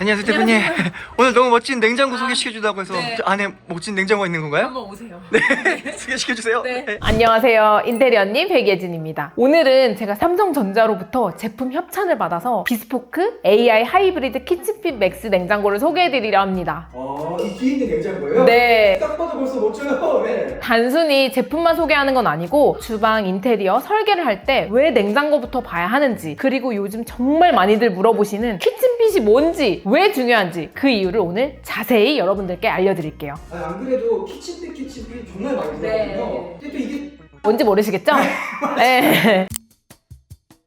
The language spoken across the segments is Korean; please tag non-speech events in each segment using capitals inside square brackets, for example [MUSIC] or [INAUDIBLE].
안녕하세요 대표님. 오늘 너무 멋진 냉장고 소개시켜 주다고 해서 네. 저 안에 멋진 냉장고가 있는 건가요? 한번 오세요. 네, [LAUGHS] [LAUGHS] 소개시켜 주세요. 네. 안녕하세요. 인테리어님 백예진입니다. 오늘은 제가 삼성전자로부터 제품 협찬을 받아서 비스포크 AI 하이브리드 키친핏 맥스 냉장고를 소개해드리려 합니다. 어, 이 뒤에 있는 냉장고예요? 네. 딱 봐도 벌써 멋져요. [LAUGHS] 네. 단순히 제품만 소개하는 건 아니고 주방 인테리어 설계를 할 때 왜 냉장고부터 봐야 하는지 그리고 요즘 정말 많이들 물어보시는 키친핏이 뭔지 왜 중요한지 그 이유를 오늘 자세히 여러분들께 알려드릴게요. 아니, 안 그래도 키친fit 키친fit 정말 많이 네. 들어거든요. 근데 또 이게 뭔지 모르시겠죠? [LAUGHS] 네.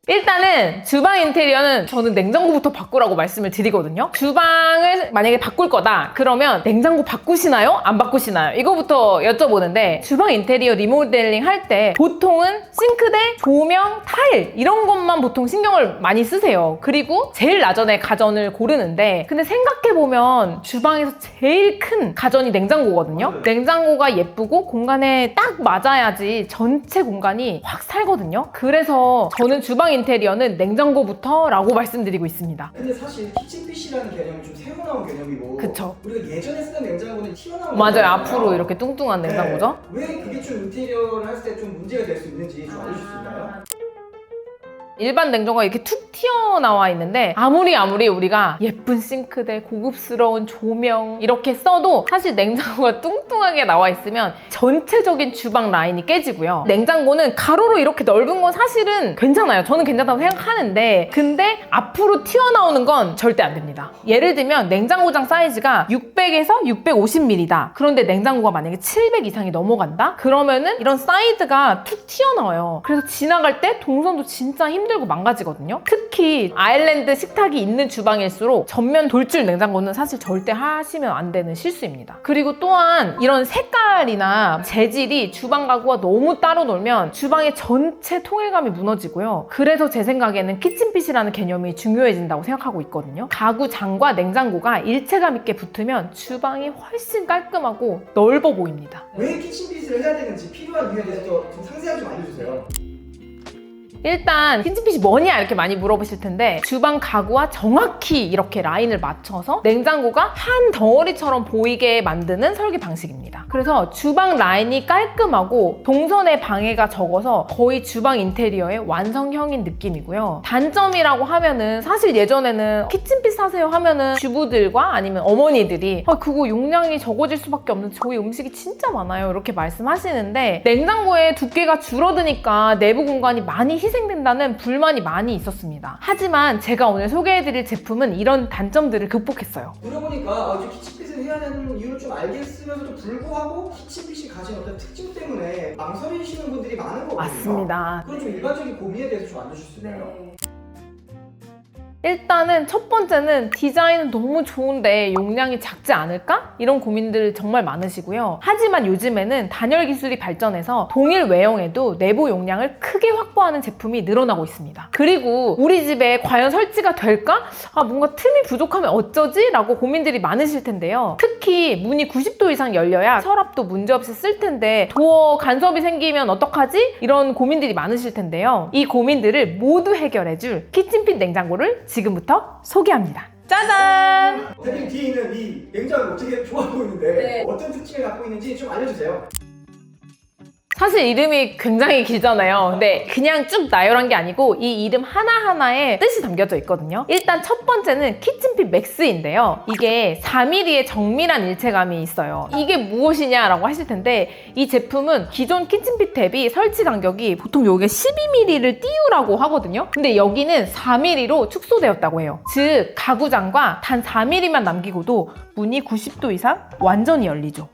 일단은 주방 인테리어는 저는 냉장고부터 바꾸라고 말씀을 드리거든요. 주방을 만약에 바꿀 거다. 그러면 냉장고 바꾸시나요? 안 바꾸시나요? 이거부터 여쭤보는데 주방 인테리어 리모델링 할 때 보통은 싱크대, 조명, 타일 이런 것만 보통 신경을 많이 쓰세요. 그리고 제일 나전에 가전을 고르는데 근데 생각해보면 주방에서 제일 큰 가전이 냉장고거든요. 냉장고가 예쁘고 공간에 딱 맞아야지 전체 공간이 확 살거든요. 그래서 저는 주방 인테리어는 냉장고부터라고 [LAUGHS] 말씀드리고 있습니다. 근데 사실 키친핏이라는 개념이 좀 새로 나온 개념이고 그쵸. 우리가 예전에 쓰던 냉장고는 튀어나온 맞아요. 거잖아요. 앞으로 이렇게 뚱뚱한 냉장고죠. 네. 왜 그게 좀 인테리어를 했을 때좀 문제가 될 수 있는지 좀 알려줄 수 있나요? 일반 냉장고가 이렇게 툭 튀어나와 있는데 아무리 아무리 우리가 예쁜 싱크대, 고급스러운 조명 이렇게 써도 사실 냉장고가 [LAUGHS] 뚱뚱하게 나와 있으면 전체적인 주방 라인이 깨지고요. 냉장고는 가로로 이렇게 넓은 건 사실은 괜찮아요. 저는 괜찮다고 생각하는데 근데 앞으로 튀어나오는 건 절대 안 됩니다. 예를 들면 냉장고장 사이즈가 600에서 650ml다. 그런데 냉장고가 만약에 700 이상이 넘어간다? 그러면은 이런 사이드가 툭 튀어나와요. 그래서 지나갈 때 동선도 진짜 힘 들고 망가지거든요. 특히 아일랜드 식탁이 있는 주방일수록 전면 돌출 냉장고는 사실 절대 하시면 안 되는 실수입니다. 그리고 또한 이런 색깔이나 재질이 주방 가구와 너무 따로 놀면 주방의 전체 통일감이 무너지고요. 그래서 제 생각에는 키친핏이라는 개념이 중요해진다고 생각하고 있거든요. 가구장과 냉장고가 일체감 있게 붙으면 주방이 훨씬 깔끔하고 넓어 보입니다. 왜 키친핏을 해야 되는지 필요한 이유에 대해서 좀 상세하게 좀 알려주세요. 일단 킨친핏이 뭐냐 이렇게 많이 물어보실 텐데 주방 가구와 정확히 이렇게 라인을 맞춰서 냉장고가 한 덩어리처럼 보이게 만드는 설계 방식입니다. 그래서 주방 라인이 깔끔하고 동선의 방해가 적어서 거의 주방 인테리어의 완성형인 느낌이고요. 단점이라고 하면은 사실 예전에는 키친핏 사세요 하면은 주부들과 아니면 어머니들이 아, 그거 용량이 적어질 수밖에 없는 저희 음식이 진짜 많아요 이렇게 말씀하시는데 냉장고의 두께가 줄어드니까 내부 공간이 많이 희생 된다는 불만이 많이 있었습니다. 하지만 제가 오늘 소개해드릴 제품은 이런 단점들을 극복했어요. 들어보니까 아, 이제 키친핏을 해야 되는 이유를 좀 알겠으면서도 불구하고 키친핏이 가진 어떤 특징 때문에 망설이시는 분들이 많은 거거든요. 맞습니다. 그런 좀 일반적인 고민에 대해서 좀 알려줄 수 있나요? 네. 일단은 첫 번째는 디자인은 너무 좋은데 용량이 작지 않을까? 이런 고민들 정말 많으시고요. 하지만 요즘에는 단열 기술이 발전해서 동일 외형에도 내부 용량을 크게 확보하는 제품이 늘어나고 있습니다. 그리고 우리 집에 과연 설치가 될까? 아, 뭔가 틈이 부족하면 어쩌지? 라고 고민들이 많으실 텐데요. 특히 문이 90도 이상 열려야 서랍도 문제없이 쓸 텐데 도어 간섭이 생기면 어떡하지? 이런 고민들이 많으실 텐데요. 이 고민들을 모두 해결해줄 키친핏 냉장고를 지금부터 소개합니다. 짜잔! 대표님 뒤에 있는 이 냉장고 되게 [LAUGHS] 좋아 보이는데 네. 어떤 특징을 갖고 있는지 좀 알려주세요. 사실 이름이 굉장히 길잖아요. 근데 그냥 쭉 나열한 게 아니고 이 이름 하나하나에 뜻이 담겨져 있거든요. 일단 첫 번째는 키친핏 맥스인데요. 이게 4mm의 정밀한 일체감이 있어요. 이게 무엇이냐라고 하실 텐데 이 제품은 기존 키친핏 대비 설치 간격이 보통 여기에 12mm를 띄우라고 하거든요. 근데 여기는 4mm로 축소되었다고 해요. 즉 가구장과 단 4mm만 남기고도 문이 90도 이상 완전히 열리죠.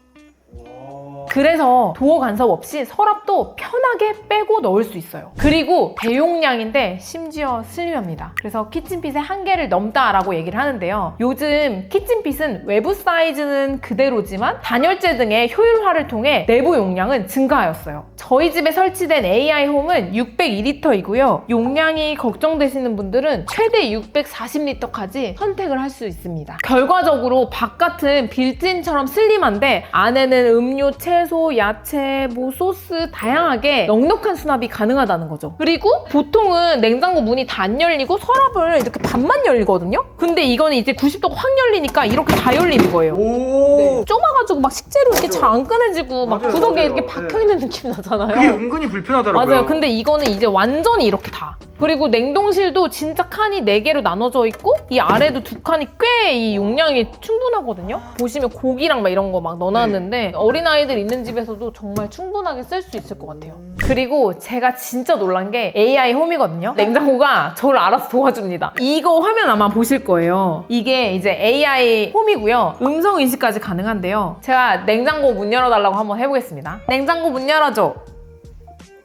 그래서 도어 간섭 없이 서랍도 편하게 빼고 넣을 수 있어요. 그리고 대용량인데 심지어 슬림합니다. 그래서 키친핏의 한계를 넘다라고 얘기를 하는데요. 요즘 키친핏은 외부 사이즈는 그대로지만 단열재 등의 효율화를 통해 내부 용량은 증가하였어요. 저희 집에 설치된 AI 홈은 602리터이고요. 용량이 걱정되시는 분들은 최대 640리터까지 선택을 할 수 있습니다. 결과적으로 바깥은 빌트인처럼 슬림한데 안에는 음료, 채 채소, 야채, 뭐 소스 다양하게 넉넉한 수납이 가능하다는 거죠. 그리고 보통은 냉장고 문이 다 안 열리고 서랍을 이렇게 반만 열리거든요. 근데 이거는 이제 90도 확 열리니까 이렇게 다 열리는 거예요. 오. 좁아가지고 막 식재료 이렇게. 잘안 꺼내지고 막 맞아요, 구석에 맞아요. 이렇게 박혀 있는 느낌 나잖아요. 그게 은근히 불편하더라고요. 맞아요. 근데 이거는 이제 완전히 이렇게 다. 그리고 냉동실도 진짜 칸이 4개로 나눠져 있고 이 아래도 두 칸이 꽤 이 용량이 충분하거든요. 보시면 고기랑 막 이런 거 막 넣어놨는데 어린아이들 있는 집에서도 정말 충분하게 쓸 수 있을 것 같아요. 그리고 제가 진짜 놀란 게 AI 홈이거든요. 냉장고가 저를 알아서 도와줍니다. 이거 화면 아마 보실 거예요. 이게 이제 AI 홈이고요. 음성 인식까지 가능한데요. 제가 냉장고 문 열어달라고 한번 해보겠습니다. 냉장고 문 열어줘.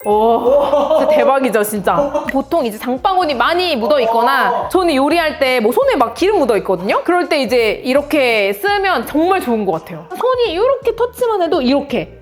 오, 진짜 대박이죠, 진짜. 보통 이제 장바구니 많이 묻어 있거나 저는 요리할 때 뭐 손에 막 기름 묻어 있거든요. 그럴 때 이제 이렇게 쓰면 정말 좋은 것 같아요. 손이 이렇게 터치만 해도 이렇게.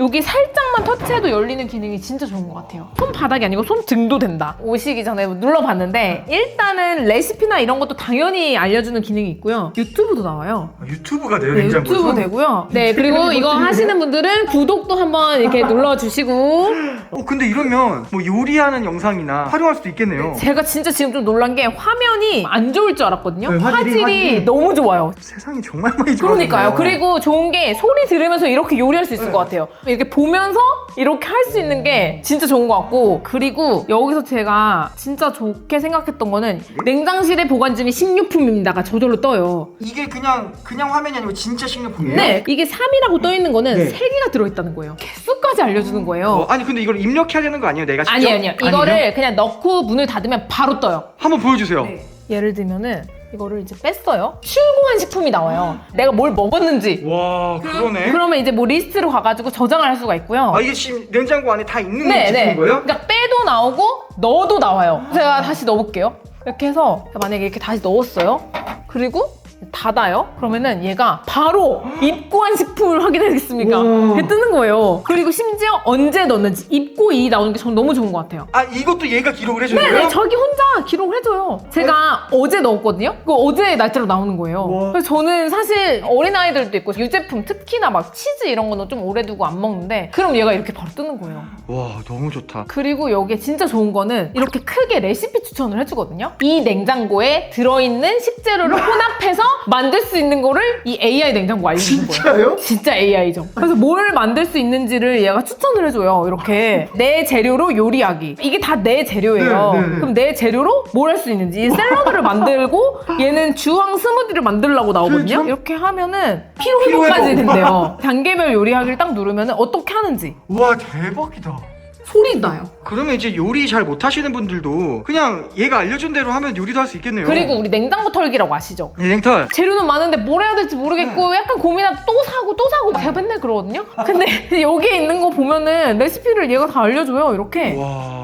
여기 살짝만 터치해도 열리는 기능이 진짜 좋은 것 같아요. 손바닥이 아니고 손등도 된다. 오시기 전에 눌러봤는데 일단은 레시피나 이런 것도 당연히 알려주는 기능이 있고요. 유튜브도 나와요. 아, 유튜브가 돼요, 네, 냉장고에서? 유튜브 되고요. 네, 그리고 이거. 하시는 분들은 구독도 한번 이렇게 [LAUGHS] 눌러주시고 어, 근데 이러면 뭐 요리하는 영상이나 활용할 수도 있겠네요. 제가 진짜 지금 좀 놀란 게 화면이 안 좋을 줄 알았거든요. 네, 화질이, 화질이, 화질이. 너무 좋아요. 세상이 정말 많이 좋아졌네요. 그러니까요. 그리고 좋은 게 소리 들으면서 이렇게 요리할 수 있을 네. 것 같아요. 이렇게 보면서 이렇게 할 수 있는 게 진짜 좋은 것 같고 그리고 여기서 제가 진짜 좋게 생각했던 거는 냉장실에 보관 중인 식료품입니다가 저절로 떠요. 이게 그냥 그냥 화면이 아니고 진짜 식료품이에요? 네, 이게 3이라고 떠 있는 거는 네. 세 3개가 들어있다는 거예요. 개수까지 알려주는 거예요. 어, 아니 근데 이걸 입력해야 되는 거 아니에요? 내가 직접? 아니 아니요. 아니에요? 이거를 그냥 넣고 문을 닫으면 바로 떠요. 한번 보여주세요. 예를 들면은 이거를 이제 뺐어요. 출고한 식품이 나와요. 내가 뭘 먹었는지. 와 그러네. 그러면 이제 뭐 리스트로 가가지고 저장을 할 수가 있고요. 아 이게 지금 냉장고 안에 다 있는 네, 제품인 네. 거예요? 그러니까 빼도 나오고 넣어도 나와요. 제가 다시 넣어볼게요. 이렇게 해서 만약에 이렇게 다시 넣었어요. 그리고 닫아요. 그러면은 얘가 바로 입고한 식품을 확인하겠습니까? 오. 이게 뜨는 거예요. 그리고 심지어 언제 넣었는지 입고 이 나오는 게 저는 너무 좋은 것 같아요. 아 이것도 얘가 기록을 해주는 네네 거예요? 자기 혼자 기록을 해줘요 제가 어제 넣었거든요 그 어제 날짜로 나오는 거예요 와. 그래서 저는 사실 어린아이들도 있고 유제품 특히나 막 치즈 이런 거는 좀 오래 두고 안 먹는데 그럼 얘가 이렇게 바로 뜨는 거예요 와 너무 좋다. 그리고 여기에 진짜 좋은 거는 이렇게 크게 레시피 추천을 해주거든요 이 냉장고에 들어있는 식재료를 혼합해서 만들 수 있는 거를 이 AI 냉장고가 알려주는 거예요 진짜요? 진짜 AI죠. 그래서 뭘 만들 수 있는지를 얘가 추천을 해줘요. 이렇게 내 재료로 요리하기. 이게 다 내 재료예요. 네, 네, 네. 그럼 내 재료로 뭘 할 수 있는지 이 샐러드를 만들고 얘는 주황 스무디를 만들려고 나오거든요. 그렇죠. 이렇게 하면은 피로 피로 회복까지 회복. 된대요. 단계별 요리하기를 딱 누르면 어떻게 하는지 와 대박이다. 소리 나요. 그러면 이제 요리 잘 못하시는 분들도 그냥 얘가 알려준 대로 하면 요리도 할 수 있겠네요. 그리고 우리 냉장고 털기라고 아시죠? 네, 냉털. 재료는 많은데 뭘 해야 될지 모르겠고 네. 약간 고민하다 또 사고 또 사고 제가 맨날 그러거든요. 근데 [LAUGHS] 여기에 있는 거 보면은 레시피를 얘가 다 알려줘요. 이렇게. 와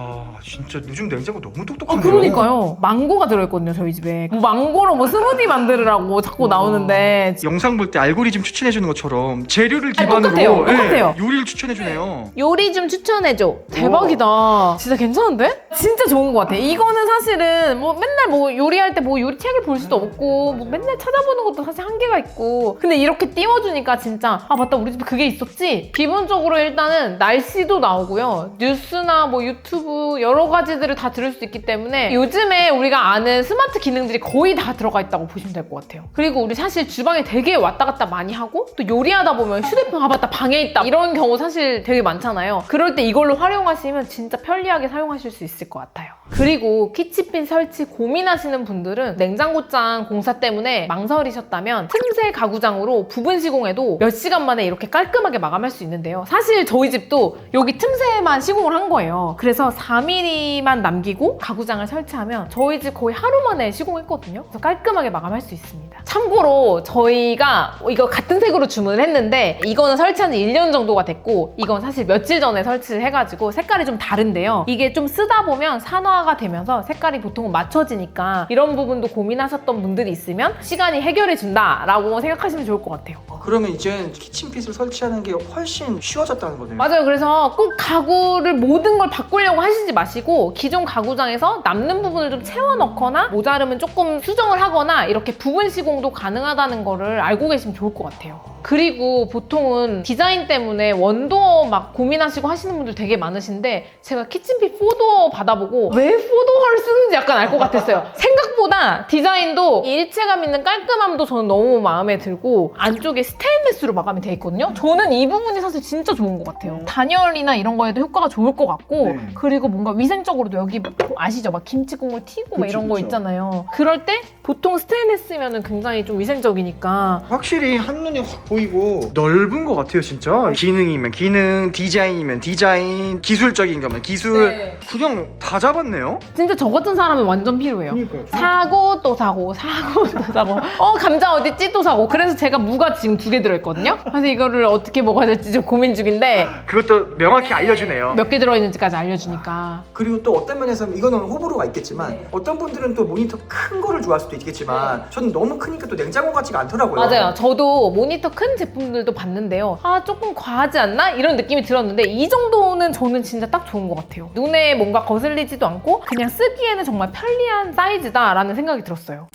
진짜 요즘 냉장고 너무 아, 똑똑하네요. 그러니까요. 망고가 들어있거든요, 저희 집에. 뭐 망고로 뭐 스무디 만들으라고 자꾸 와. 나오는데. 영상 볼 때 알고리즘 추천해주는 것처럼 재료를 아, 기반으로 똑같아요. 예, 똑같아요. 요리를 추천해주네요. 요리 좀 추천해줘. 대박이다. 진짜 괜찮은데? 진짜 좋은 것 같아. 이거는 사실은 뭐 맨날 뭐 요리할 때 뭐 요리 책을 볼 수도 없고, 뭐 맨날 찾아보는 것도 사실 한계가 있고. 근데 이렇게 띄워주니까 진짜, 아, 맞다. 우리 집에 그게 있었지? 기본적으로 일단은 날씨도 나오고요. 뉴스나 뭐 유튜브 여러 가지들을 다 들을 수 있기 때문에 요즘에 우리가 아는 스마트 기능들이 거의 다 들어가 있다고 보시면 될 것 같아요. 그리고 우리 사실 주방에 되게 왔다 갔다 많이 하고 또 요리하다 보면 휴대폰 아 맞다 방에 있다 이런 경우 사실 되게 많잖아요. 그럴 때 이걸로 활용하시면 진짜 편리하게 사용하실 수 있을 것 같아요. 그리고 키치핀 설치 고민하시는 분들은 냉장고장 공사 때문에 망설이셨다면 틈새 가구장으로 부분 시공해도 몇 시간 만에 이렇게 깔끔하게 마감할 수 있는데요. 사실 저희 집도 여기 틈새만 시공을 한 거예요. 그래서 4mm만 남기고 가구장을 설치하면 저희 집 거의 하루 만에 시공했거든요. 그래서 깔끔하게 마감할 수 있습니다. 참고로 저희가 이거 같은 색으로 주문을 했는데 이거는 설치한 지 1년 정도가 됐고 이건 사실 며칠 전에 설치를 해가지고 색깔이 좀 다른데요. 이게 좀 쓰다 보면 산화가 되면서 색깔이 보통은 맞춰지니까 이런 부분도 고민하셨던 분들이 있으면 시간이 해결해 준다라고 생각하시면 좋을 것 같아요. 아, 그러면 이제 키친핏을 설치하는 게 훨씬 쉬워졌다는 거네요. 맞아요. 그래서 꼭 가구를 모든 걸 바꾸려고 하시지 마시고 마시고 기존 가구장에서 남는 부분을 좀 채워 넣거나 모자르면 조금 수정을 하거나 이렇게 부분 시공도 가능하다는 거를 알고 계시면 좋을 것 같아요. 그리고 보통은 디자인 때문에 원도어 막 고민하시고 하시는 분들 되게 많으신데 제가 키친핏 4도어 받아보고 왜 4도어를 쓰는지 약간 알 것 같았어요. [LAUGHS] 생각보다 디자인도 일체감 있는 깔끔함도 저는 너무 마음에 들고 안쪽에 스테인리스로 마감이 돼 있거든요. 저는 이 부분이 사실 진짜 좋은 것 같아요. 단열이나 이런 거에도 효과가 좋을 것 같고 네. 그리고 뭔가 위생적으로도 여기 아시죠? 막 김치 국물 튀고 막 그쵸, 이런 거 그쵸. 있잖아요. 그럴 때 보통 스테인리스면은 굉장히 좀 위생적이니까 확실히 한눈에 확 보이고. 넓은 것 같아요 진짜. 기능이면 기능 디자인이면 디자인 기술적인 거면 기술. 네. 그냥 다 잡았네요. 진짜 저 같은 사람은 완전 필요해요. 그러니까요. 사고 또 사고 사고 또 사고. 어 감자 어딨지 또 사고. 그래서 제가 무가 지금 두 개 들어있거든요. 그래서 이거를 어떻게 먹어야 될지 좀 고민 중인데. 그것도 명확히 알려주네요. 몇 개 들어있는지까지 알려주니까. 그리고 또 어떤 면에서는 이거는 호불호가 있겠지만 어떤 분들은 또 모니터 큰 거를 좋아할 수도 있겠지만 저는 너무 크니까 또 냉장고 같지가 않더라고요. 맞아요. 저도 모니터 큰 제품들도 봤는데요 아 조금 과하지 않나? 이런 느낌이 들었는데 이 정도는 저는 진짜 딱 좋은 것 같아요 눈에 뭔가 거슬리지도 않고 그냥 쓰기에는 정말 편리한 사이즈다라는 생각이 들었어요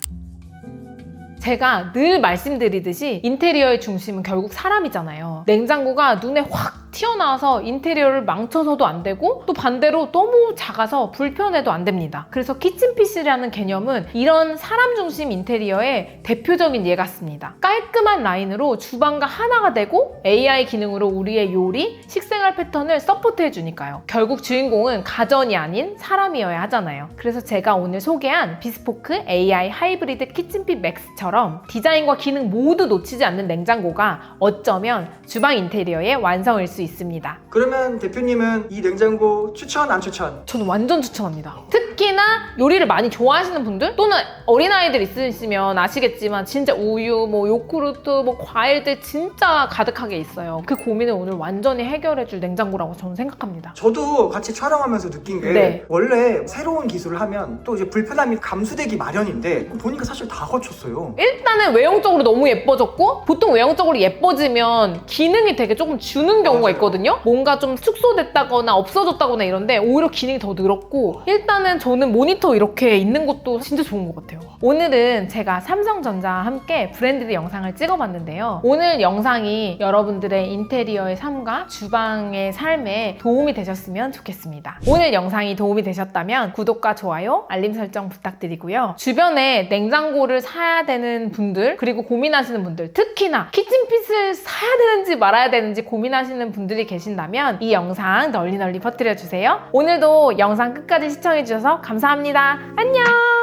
제가 늘 말씀드리듯이 인테리어의 중심은 결국 사람이잖아요. 냉장고가 눈에 확 튀어나와서 인테리어를 망쳐서도 안 되고 또 반대로 너무 작아서 불편해도 안 됩니다. 그래서 키친핏이라는 개념은 이런 사람 중심 인테리어의 대표적인 예 같습니다. 깔끔한 라인으로 주방과 하나가 되고 AI 기능으로 우리의 요리, 식생활 패턴을 서포트해 주니까요. 결국 주인공은 가전이 아닌 사람이어야 하잖아요. 그래서 제가 오늘 소개한 비스포크 AI 하이브리드 키친핏 맥스처럼 디자인과 기능 모두 놓치지 않는 냉장고가 어쩌면 주방 인테리어의 완성일 수 있습니다. 그러면 대표님은 이 냉장고 추천 안 추천? 저는 완전 추천합니다. 특히나 요리를 많이 좋아하시는 분들 또는 어린아이들 있으시면 아시겠지만 진짜 우유, 뭐 요구르트, 뭐 과일들 진짜 가득하게 있어요. 그 고민을 오늘 완전히 해결해줄 냉장고라고 저는 생각합니다. 저도 같이 촬영하면서 느낀 게 네. 원래 새로운 기술을 하면 또 이제 불편함이 감수되기 마련인데 보니까 사실 다 거쳤어요. 일단은 외형적으로 너무 예뻐졌고 보통 외형적으로 예뻐지면 기능이 되게 조금 주는 경우가 맞아요. 있거든요. 뭔가 좀 축소됐다거나 없어졌다거나 이런데 오히려 기능이 더 늘었고 일단은 저는 모니터 이렇게 있는 것도 진짜 좋은 것 같아요. 오늘은 제가 삼성전자와 함께 브랜디드 영상을 찍어봤는데요. 오늘 영상이 여러분들의 인테리어의 삶과 주방의 삶에 도움이 되셨으면 좋겠습니다. 오늘 영상이 도움이 되셨다면 구독과 좋아요, 알림 설정 부탁드리고요. 주변에 냉장고를 사야 되는 분들, 그리고 고민하시는 분들, 특히나 키친핏을 사야 되는지 말아야 되는지 고민하시는 분들이 계신다면 이 영상 널리 널리 퍼뜨려 주세요. 오늘도 영상 끝까지 시청해주셔서 감사합니다. 안녕!